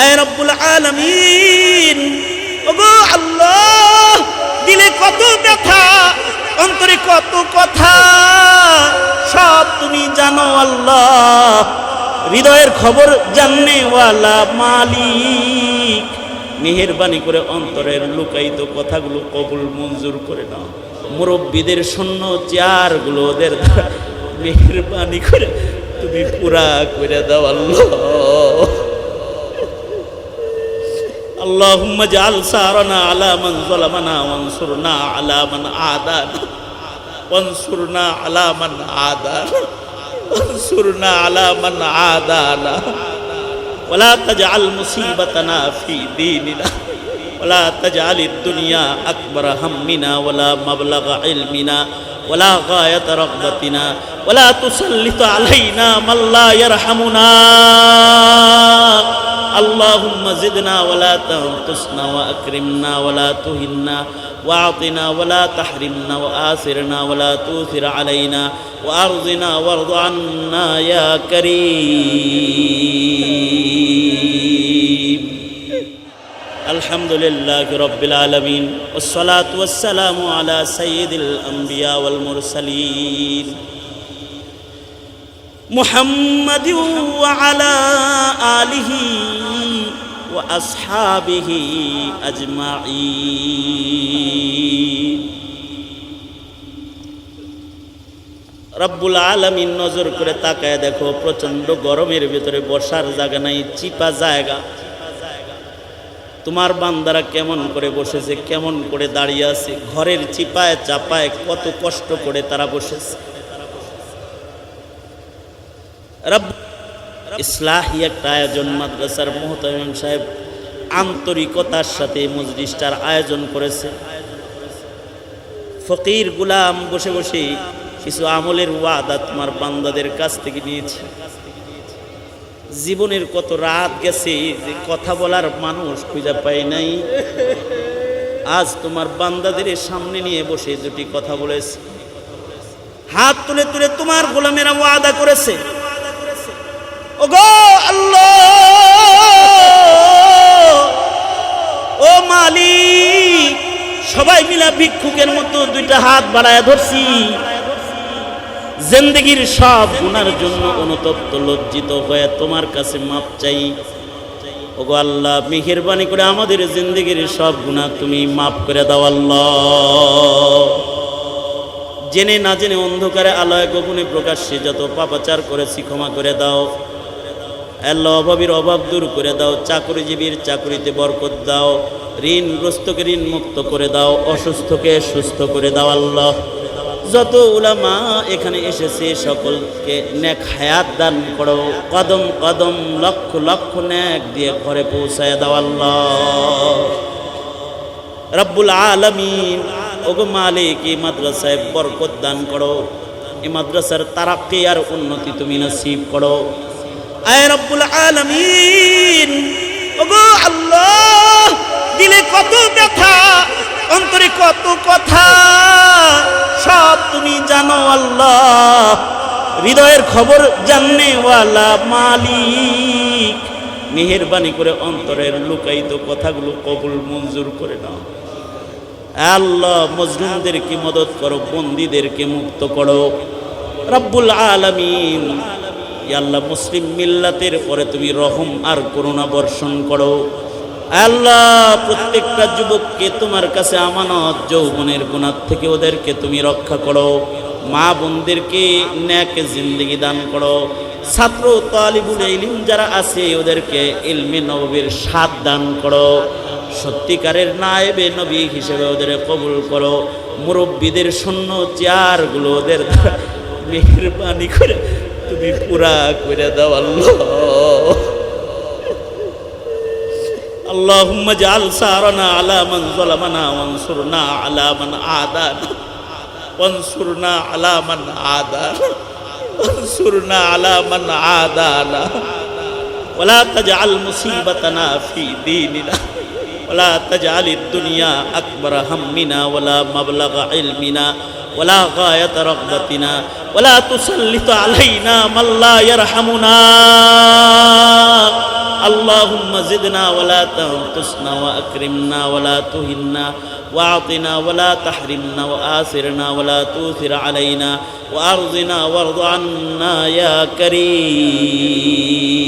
আয় রব্বুল আল্লাহ, দিলে কত ব্যথা, অন্তরে কত কথা, সব তুমি জানো আল্লাহ। হৃদয়ের খবর জাননেওয়ালা মালিক। মেহেরবানি করে অন্তরের লুকায়িত কথাগুলো কবুল, মঞ্জুর করে নাও। মুরব্বীদের শূন্য চেয়ারগুলো ওদের মেহেরবানি করে তুমি পুরা করে দাও আল্লাহ। اللهم اجعل سارنا على من ظلمنا وانصرنا على من عادانا. وانصرنا على من عادانا. وانصرنا على من عادانا. ولا تجعل مصيبتنا في ديننا. ولا تجعل الدنيا أكبر همنا ولا مبلغ علمنا. ولا غاية رغبتنا. ولا تسلط علينا من لا يرحمنا. اللهم زدنا ولا تنقصنا وأكرمنا ولا تهنا واعطنا ولا تحرمنا وآثرنا ولا تؤثر علينا وأرضنا وارض عنا يا كريم الحمد لله رب العالمين والصلاة والسلام على سيد الأنبياء والمرسلين محمد وعلى آله وأصحابه أجمعين রব্বুল আলমিন নজর করে তাকায় দেখো প্রচন্ড গরমের ভিতরে বসার জায়গা নাই চিপা জায়গা তোমার বান্দারা কেমন করে বসেছে কেমন করে দাঁড়িয়ে আছে ঘরের চিপায় চাপায় কত কষ্ট করে তারা বসেছে রব আয়োজন মাদ্রাসার মোহতামিম সাহেব আন্তরিকতার সাথে মজলিসটার আয়োজন করেছে। ফকির গুলাম বসে বসে কিছু আমলের ওয়াদা তোমার বান্দাদের কাছ থেকে নিয়েছে। জীবনের কত রাত গেছে যে কথা বলার মানুষ খুঁজে পাই নাই। আজ তোমার বান্দাদের সামনে নিয়ে বসে দুটি কথা বলেছে। হাত তুলে তুলে তোমার গোলামেরা ওয়াদা করেছে। ওগো আল্লাহ। ও মালিক, সবাই মিলা ভিক্ষুকের মতো দুইটা হাত বাড়ায় ধরছি। জিন্দগির সব গুনার জন্য অনুতপ্ত, লজ্জিত হয়ে তোমার কাছে মাপ চাই। ওগো আল্লাহ, মেহেরবানি করে আমাদের জিন্দগির সব গুনাহ তুমি মাফ করে দাও আল্লাহ। জেনে না জেনে অন্ধকারে আলয় গোপনে প্রকাশ্যে যত পাপাচার করেছি ক্ষমা করে দাও। আল্লাহ অভাবীর অভাব দূর করে দাও, চাকরিজীবীর চাকরিতে বরকত দাও ঋণগ্রস্তকে ঋণ মুক্ত করে দাও, অসুস্থকে সুস্থ করে দাও, আল্লাহ। যত উলামা এখানে এসেছে, সকলকে নেক হায়াত দান করো, কদম কদম, লক্ষ লক্ষ নেক দিয়ে ঘরে পৌঁছায় দাও, আল্লাহ। রব্বুল আলমিন, ওগো মালিক, এই মাদ্রাসায় বরকত দান করো, এই মাদ্রাসার তারাক্কি আর উন্নতি তুমি নসিব করো। আয় রব্বুল আলমিন। আল্লাহ, দিলে কত ব্যথা, অন্তরে কত কথা, সব তুমি জানো আল্লাহ। হৃদয়ের খবর জাননেওয়ালা মালিক। মেহেরবানি করে অন্তরের লুকায়িত কথাগুলো কবুল, মঞ্জুর করে নাও। আল্লাহ, মজলুমদেরকে মদত করো, বন্দীদেরকে মুক্ত করো। রব্বুল আলমিন। আল্লাহ, মুসলিম মিল্লাতের পরে তুমি রহম আর করুণা বর্ষণ করো। আল্লাহ, প্রত্যেকটা যুবককে তোমার কাছে আমানত, যৌবনের গুণার থেকে ওদেরকে তুমি রক্ষা করো। মা বোনদেরকে ন্যাক জিন্দগি দান করো। ছাত্র, তালিবুল ইলিম যারা আছে, ওদেরকে ইলমে নবীর স্বাদ দান করো। সত্যিকারের নায়েবে নবী হিসেবে ওদের কবুল করো। মুরব্বীদের শূন্য চেয়ারগুলো ওদের মেহরবানি করে তুমি পুরা করে দাও আল্লাহ اللهم اجعل سارنا على من ظلمنا وانصرنا على من عادانا وانصرنا على من عادانا وانصرنا على من عادانا ولا تجعل مصيبتنا في ديننا ولا تجعل الدنيا أكبر همنا ولا مبلغ علمنا ولا غاية رغبتنا ولا تسلط علينا من لا يرحمنا. اللهم زدنا ولا تنقصنا وأكرمنا ولا تهنا وأعطنا ولا تحرمنا وآثرنا ولا تؤثر علينا وأرضنا وارض عنا يا كريم.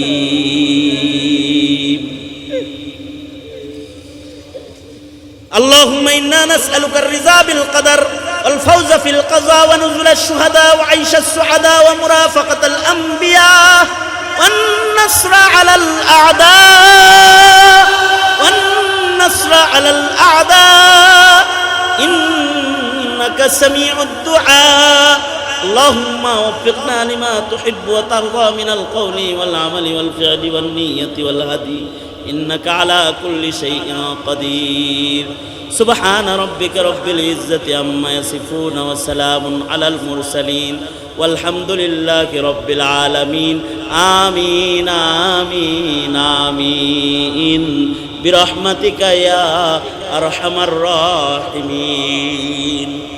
اللهم إنا نسألك الرضا بالقدر والفوز في القضاء ونزل الشهداء وعيش السعداء ومرافقة الأنبياء والنصر على الأعداء والنصر على الأعداء إنك سميع الدعاء. اللهم وفقنا لما تحب وترضى من القول والعمل والفعل والنية والهدي. إنك على كل شيء قدير سبحان ربك رب العزة عما يصفون وسلام على المرسلين والحمد لله رب العالمين آمين آمين آمين برحمتك يا أرحم الراحمين